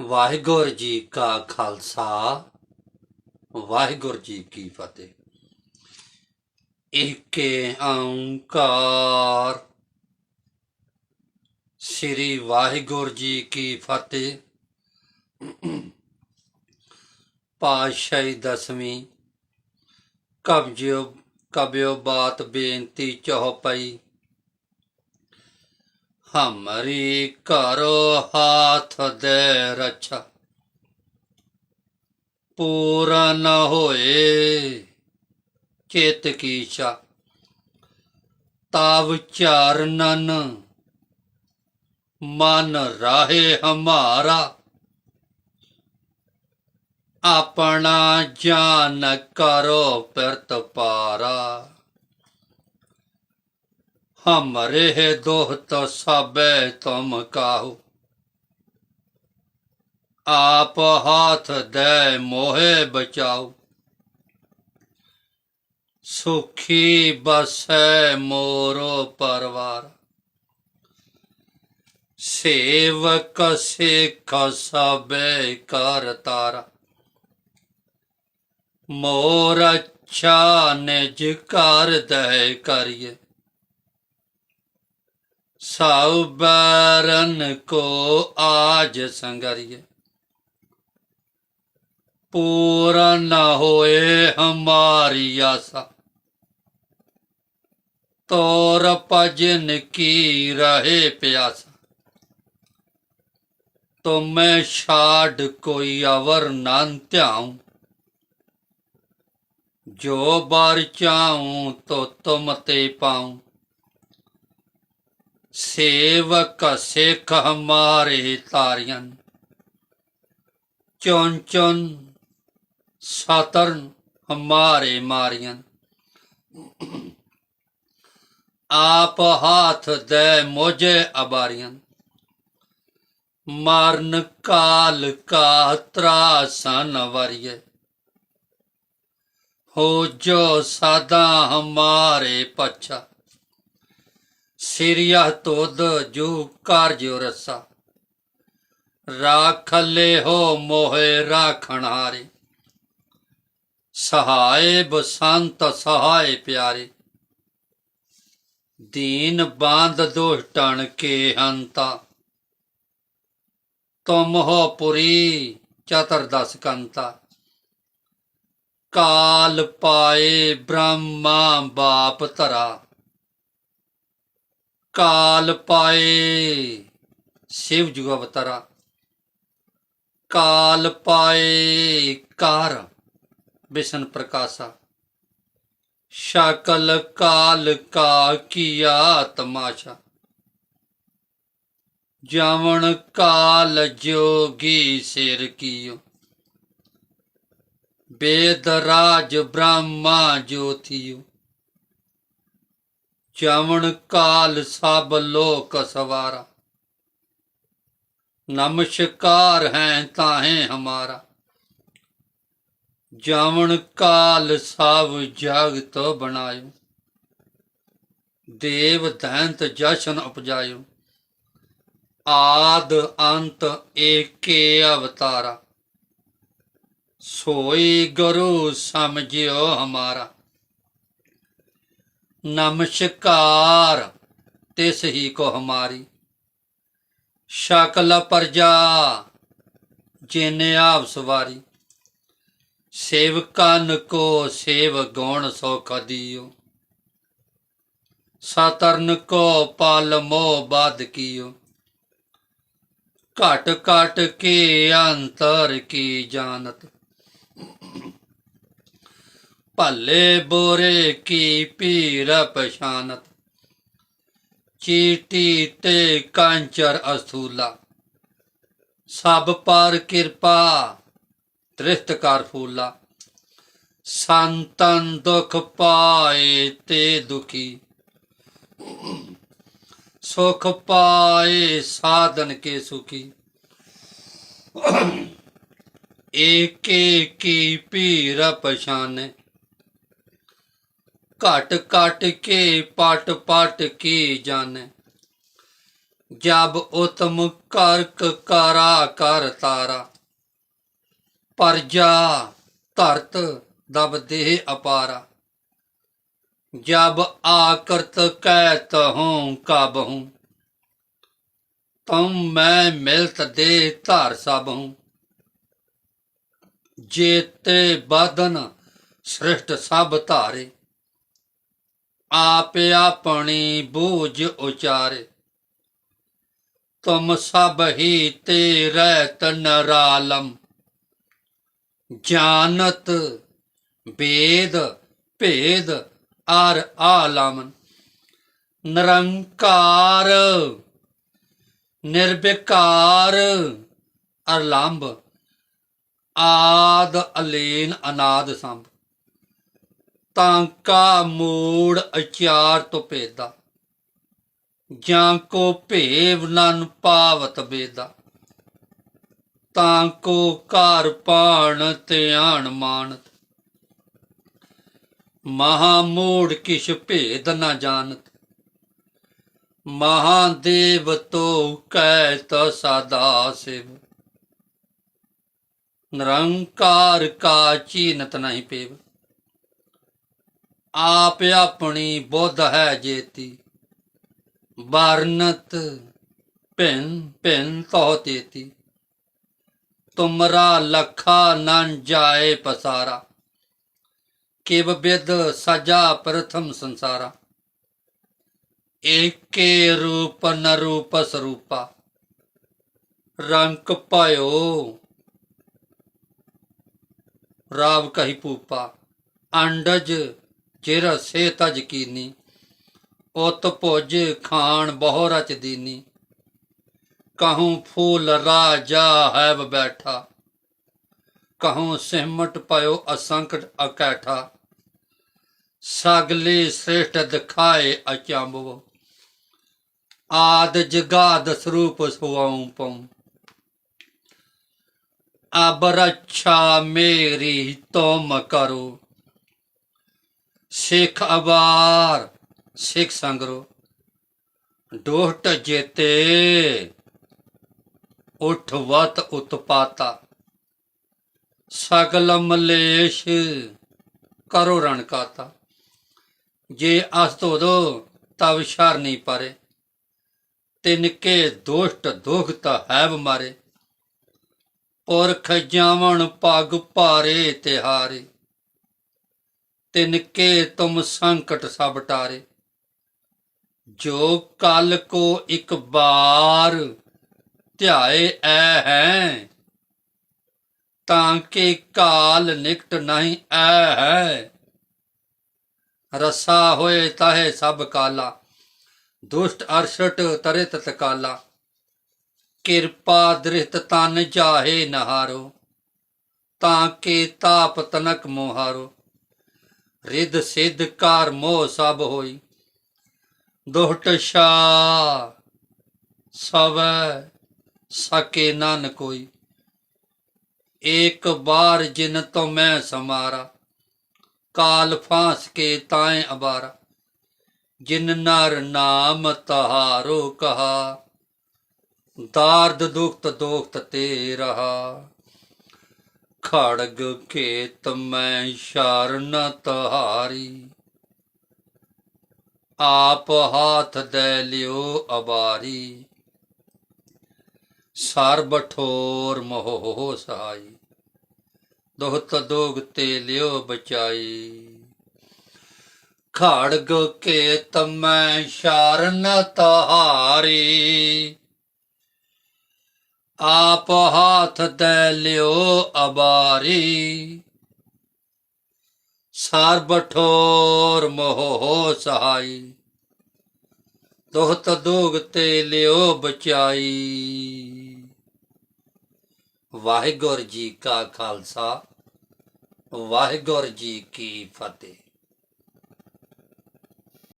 ਵਾਹਿਗੁਰੂ ਜੀ ਕਾ ਖਾਲਸਾ। ਵਾਹਿਗੁਰੂ ਜੀ ਕੀ ਫਤਿਹ। ਏਕੇ ਓੰਕਾਰ। ਸ੍ਰੀ ਵਾਹਿਗੁਰੂ ਜੀ ਕੀ ਫਤਿਹ। ਪਾਸ਼ਾਹੀ ਦਸਵੀਂ। ਕਬਜਿਓ ਕਬਿਓ ਬਾਤ ਬੇਨਤੀ ਚੌਪਈ ਹਮਰੀ ਕਰੋ ਹਾਥ ਦੇ ਰੱਛਾ ਪੂਰਨ ਹੋਏ ਚੇਤ ਕੀ ਇੱਛਾ ਤਾਵ ਚਾਰਨਨ ਮਨ ਰਾਹੇ ਹਮਾਰਾ ਆਪਣਾ ਜਾਨ ਕਰੋ ਪਿਰਤ ਪਾਰਾ ਹਮਰੇ ਦੋਹਤ ਸਭੇ ਤੁਮ ਕਾਹੂ ਆਪ ਹਾਥ ਦੇ ਮੋਹਿ ਬਚਾਓ ਸੁਖੀ ਬਸੈ ਮੋਰੋ ਪਰਵਾਰ ਸੇਵਕ ਸਿੱਖ ਸਭੇ ਕਰ ਤਾਰਾ ਮੋਰ ਅੱਛਾ ਨਿਜ ਕਰ ਦੇ ਕਰੀਏ ਸਭ ਬਰਨ ਕੋ ਆਜ ਸੰਗਰੀਏ। ਪੂਰਾ ਨਾ ਹੋਏ ਹਮਾਰੀ ਆਸਾ। ਤੋਰ ਭਜਨ ਕੀ ਰਹੇ ਪਿਆਸਾ। ਤੁਮੇ ਛਾੜ ਕੋਈ ਅਵਰ ਨਾ ਧਿਆਉ। ਜੋ ਬਾਰ ਚਾਉ ਤੋ ਤੁਮ ਤੇ ਪਾਉ। ਸੇਵਕ ਸਿੱਖ ਹਮਾਰੇ ਤਾਰਿਆਂ ਚੁਣ ਚੁਣ ਸਤਰਨ ਹਮਾਰੇ ਮਾਰੀਆਂ। ਆਪ ਹਾਥ ਦੇ ਮੋਜੇ ਅਬਾਰੀਆਂ। ਮਰਨ ਕਾਲ ਕਾ ਤਰਾਸਨ ਵਰੀਏ। ਹੋ ਜੋ ਸਾਦਾ ਹਮਾਰੇ ਪਛਾ। ਸਿਰਿਆ ਤੋਦ ਜੂ ਕਾਰਜੋ ਰਸਾ। ਰਾਖਲੇ ਹੋ ਮੋਹੇ ਰਾਖਣ ਹਾਰੇ। ਸਹਾਏ ਬਸੰਤ, ਸਹਾਏ ਪਿਆਰੇ। ਦੀਨ ਬਾਂਧ ਦੁਸ਼ਟਣ ਕੇ ਹੰਤਾ। ਤੁਮ ਹੋ ਪੁਰੀ ਚਤਰ ਦਸ ਕੰਤਾ। ਕਾਲ ਪਾਏ ਬ੍ਰਹਮਾ ਬਾਪ ਧਰਾ। ਕਾਲ ਪਾਏ। ਸ਼ਿਵ ਜੁਗ ਅਵਤਾਰਾ। ਕਾਲ ਪਾਏ ਕਾਰ ਵਿਸ਼ਨ ਪ੍ਰਕਾਸ਼ਾ। ਸ਼ਕਲ ਕਾਲ ਕਾ ਕੀਆ ਤਮਾਸ਼ਾ। ਜਾਵਣ ਕਾਲ ਜੋਗੀ ਸਿਰ ਕੀਓ। ਬੇਦ ਰਾਜ ਬ੍ਰਹਮਾ ਜੋਤੀਓ। ਜਾਵਣ ਕਾਲ ਸਭ ਲੋਕ ਸਵਾਰਾ। ਨਮਸਕਾਰ ਹੈ ਤਾਹੇ ਹਮਾਰਾ। ਜਾਵਣ ਕਾਲ ਸਭ ਜਗਤ ਬਣਾਇਓ। ਦੇਵ ਦੈਂਤ ਜਸ਼ਨ ਉਪਜਾਇਓ। ਆਦ ਅੰਤ ਏਕੇ ਅਵਤਾਰਾ। ਸੋਈ ਗੁਰੂ ਸਮਝਿਓ ਹਮਾਰਾ। ਨਮਸਕਾਰ, ਤੇ ਸਹੀ ਕੋ ਹਮਾਰੀ। ਸ਼ਕਲ ਪਰਜਾ, ਜਿਨ ਆਪ ਸਵਾਰੀ। ਸੇਵਕਨ ਕੋ ਸੇਵ ਗੁਣ ਸੁਖ ਦਿਓ ਸਤਰਨ ਕੋ ਪਲ ਮੋ ਬਾਦ ਕੀਓ। ਘਟ ਘਟ ਕੇ ਅੰਤਰ ਕੀ ਜਾਣਤ। ਭੱਲੇ ਬੋਰੇ ਕੀ ਪੀਰ ਪਛਾਨਤ? ਚੀਟੀ ਤੇ ਕਾਂਚਰ ਅਸਥੂਲਾ ਸਭ ਪਰ ਕਿਰਪਾ, ਤ੍ਰਿਸ਼ਟ ਕਰ ਫੂਲਾ। ਸੰਤਨ ਦੁਖ ਪਾਏ ਤੇ ਦੁਖੀ। ਸੁਖ ਪਾਏ ਸਾਧਨ ਕੇ ਸੁਖੀ। ਏਕੇ ਕੀ ਪੀਰ ਪਛਾਨੇ? ਘਟ ਘਟ ਕੇ, ਪਟ ਪਟ ਕੀ ਜਾਣੇ ਜਬ ਉਤਮ ਕਰਕ ਕਾਰਾ ਕਰ ਤਾਰਾ। ਪਰਜਾ ਧਰਤ ਦਬ ਦੇਹ ਅਪਾਰਾ। ਜਬ ਆਕਰਤ ਕਹਿਤ ਹੂੰ ਕਬ ਹੂੰ। ਤੁਮ ਮੈਂ ਮਿਲਤ ਦੇ ਧਾਰ ਸਭ ਹੂੰ। ਜੇਤੇ ਬਾਦਨ ਸ੍ਰਿਸ਼ਟ ਸਭ ਧਾਰੇ। ਆਪ ਆਪਣੀ ਬੋਝ ਉਚਾਰੇ। ਤੁਮ ਸਭ ਹੀ ਤੇ ਰਹਿਤ ਨਰਾਲਮ ਜਾਨਤ, ਵੇਦ, ਭੇਦ ਆਰ ਆਲਮ। ਨਿਰੰਕਾਰ, ਨਿਰਵਿਕਾਰ ਅਲੰਭ ਆਦ ਅਲੀਨ ਅਨਾਦ ਸੰਭ। ਤਾਂ ਕਾ ਮੂੜ ਅਚਾਰ ਤੋਂ ਭੇਦਾ। ਜਾਂ ਕੋ ਭੇਵ ਨਨ ਪਾਵਤ ਬੇਦਾ। ਤਾਂ ਕੋ ਘਰ ਪਾਣ ਧਿਆਨ ਮਾਨਤ। ਮਹਾ ਮੂੜ ਕਿਛ ਭੇਦ ਨਾ ਜਾਣਤ। ਮਹਾਦੇਵ ਤੋ ਕਹਿਤ ਸਦਾ ਸਿਵ। ਨਿਰੰਕਾਰ ਕਾ ਚੀਨਤ ਨਹੀਂ ਪੇਵ। ਆਪ ਆਪਣੀ ਬੁੱਧ ਹੈ ਜੇਤੀ। ਵਰਨਤ ਭਿੰਨ ਭਿੰਨ ਤੋ ਤੇਤੀ। ਤੁਮਰਾ ਲਖਾ ਨਨ ਜਾਏ ਪਸਾਰਾ। ਕਿਵ ਬਿਦ ਸਜਾ ਪ੍ਰਥਮ ਸੰਸਾਰਾ। ਏਕੇ ਰੂਪ ਨ ਸਰੂਪਾ। ਰੰਕ ਪਾਇਓ ਰਾਵ ਕਹੀ ਪੂਪਾ ਅੰਡਜ ਜਿਰ ਸਿਹਤ ਤਜ ਕੀਨੀ, ਉਤ ਭੁਜ ਖਾਣ ਬਹੁ ਰਚ ਦੀਨੀ। ਕਹੂੰ ਫੂਲ ਰਾਜਾ ਹੈਵ ਬੈਠਾ, ਕਹੂੰ ਸਿਮਟ ਪਇਓ ਅਸੰਕਟ ਅਕੈਠਾ। ਸਗਲੇ ਸ੍ਰੇਸ਼ਟ ਦਿਖਾਏ ਅਚੰਭਵ, ਆਦ ਜਗਾਦ ਸਰੂਪ ਸੁਆਉ ਪਉ। ਅਬ ਮੇਰੀ ਤੁਮ ਕਰੋ ਸਿੱਖ ਅਵਾਰ, ਸਿੱਖ ਸੰਗਰੋ ਡੋਹਟ ਜੇਤੇ ਉਠਵਤ ਉਤਪਾਤਾ। ਸਗਲ ਮਲੇਸ਼ ਕਰੋ ਰਣਕਾਤਾ ਜੇ ਅਸ ਧੋਦੋ, ਤਵ ਸ਼ਰ ਨਹੀਂ ਪਰੇ। ਤਿਨਕੇ ਦੋਸ਼ਟ ਦੁਖਤ ਹੈਵ ਮਾਰੇ। ਪੁਰਖ ਜਾਵਣ ਪਗ ਭਾਰੇ ਤਿਹਾਰੇ। ਤਿਨਕੇ ਤੁਮ ਸੰਕਟ ਸਭ ਟਾਰੇ। ਜੋ ਕਲ ਕੋ ਇੱਕ ਬਾਰ ਧਿਆਏ ਐ ਹੈ, ਤਾਂ ਕਿ ਕਾਲ ਨਿਕਟ ਨਹੀਂ ਐ ਹੈ। ਰਸਾ ਹੋਏ ਤਾਹੇ ਸਭ ਕਾਲਾ, ਦੁਸ਼ਟ ਅਰਸ਼ਟ ਤਰੇ ਤਤਕਾਲਾ ਕਿਰਪਾ ਦ੍ਰਿਸ਼ਟ ਤਨ ਜਾਹੇ ਨਹਾਰੋ, ਤਾਂ ਕਿ ਤਾਪ ਤਨਕ ਮੋਹਾਰੋ। ਰਿੱਧ ਸਿੱਧ ਕਾਰ ਮੋਹ ਸਭ ਹੋਈ। ਦੁਹਟ ਸ਼ਾ ਸਵੈ ਸਕੇ ਨਨ ਕੋਈ। ਏਕ ਬਾਰ ਜਿਨ ਤੋ ਮੈਂ ਸਮਾਰਾ, ਕਾਲ ਫਾਂਸ ਕੇ ਤਾਏ ਅਬਾਰਾ। ਜਿਨ ਨਰ ਨਾਮ ਤਹਾਰੋ ਕਹਾ, ਦਾਰਦ ਦੁਖਤ ਦੋਖਤ ਤੇ ਰਹਾ। ਖੜਗ ਖੇਤ ਮੈਂ ਸ਼ਰਨ ਤਹਾਰੀ। ਆਪ ਹਾਥ ਦੇ ਲਿਓ ਅਬਾਰੀ। ਸਰਬ ਠੋਰ ਮੋਹ ਸਹਾਈ। ਦੁਹਤ ਦੋਗ ਤੇ ਲਿਓ ਬਚਾਈ। ਖੜਗ ਕੇ ਤਮੈ ਸ਼ਰਨ ਤਹਾਰੀ। ਆਪ ਹਾਥ ਦੇ ਲਿਓ ਅਬਾਰੀ। ਸਰਬ ਠੋਰ ਮੋਹ ਸਹਾਈ। ਦੁਹਤ ਦੋਗ ਤੇ ਲਿਓ ਬਚਾਈ। ਵਾਹਿਗੁਰੂ ਜੀ ਕਾ ਖਾਲਸਾ, ਵਾਹਿਗੁਰੂ ਜੀ ਕੀ ਫਤਿਹ।